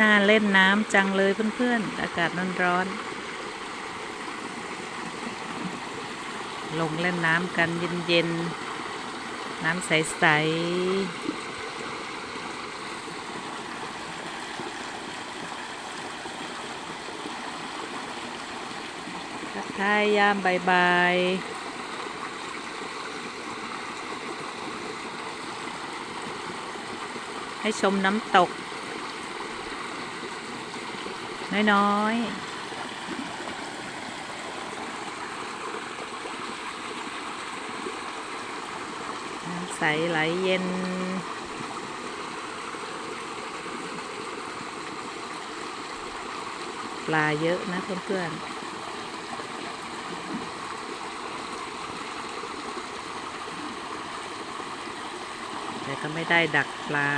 น่าเล่นน้ำจังเลยเพื่อนๆ อากาศร้อนๆ ลงเล่นน้ำกันเย็นๆ น้ำใสๆทักทายยามบายๆให้ชมน้ำตก น้อยๆใสไหลเย็น ปลาเยอะนะเพื่อนๆแต่ก็ไม่ได้ดักปลา